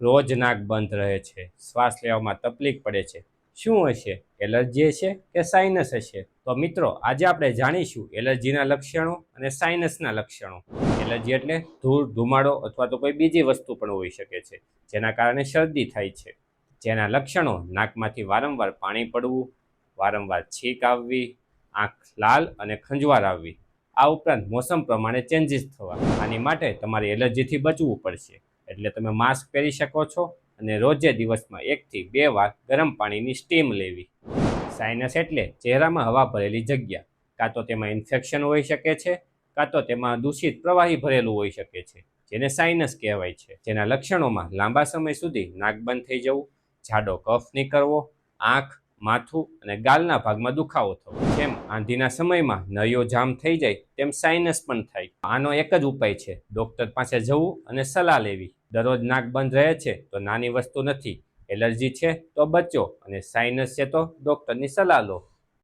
રોજ નાક બંધ રહે છે, શ્વાસ લેવામાં તકલીફ પડે છે. શું હશે? એલર્જી હશે કે સાઇનસ હશે? તો મિત્રો, આજે આપણે જાણીશું એલર્જીના લક્ષણો અને સાઇનસના લક્ષણો. એલર્જી એટલે ધૂળ, ધુમાડો અથવા તો કોઈ બીજી વસ્તુ પણ હોઈ શકે છે, જેના કારણે શરદી થાય છે. જેના લક્ષણો, નાકમાંથી વારંવાર પાણી પડવું, વારંવાર છીંક આવવી, આંખ લાલ અને ખંજવાળ આવવી. આ ઉપરાંત મોસમ પ્રમાણે ચેન્જીસ થવા. આની માટે તમારે એલર્જીથી બચવું પડશે. એટલે તમે માસ્ક પહેરી શકો છો અને રોજે દિવસમાં એકથી બે વાર ગરમ પાણીની સ્ટીમ લેવી. સાઇનસ એટલે ચહેરામાં હવા ભરેલી જગ્યા, કાં તો તેમાં ઇન્ફેક્શન હોઈ શકે છે, કાં તો તેમાં દૂષિત પ્રવાહી ભરેલું હોઈ શકે છે, જેને સાઇનસ કહેવાય છે. જેના લક્ષણોમાં લાંબા સમય સુધી નાક બંધ થઈ જવું, જાડો કફ નીકળવો, આંખ, માથું અને ગાલના ભાગમાં દુખાવો થવો. જેમ આંધીના સમયમાં નળીઓ જામ થઈ જાય તેમ સાઇનસ પણ થાય. આનો એક જ ઉપાય છે ડૉક્ટર પાસે જવું અને સલાહ લેવી. દરરોજ નાક બંધ રહે છે તો નાની વસ્તુ નથી. એલર્જી છે તો બચો અને સાઇનસ છે તો ડૉક્ટરની સલાહ લો.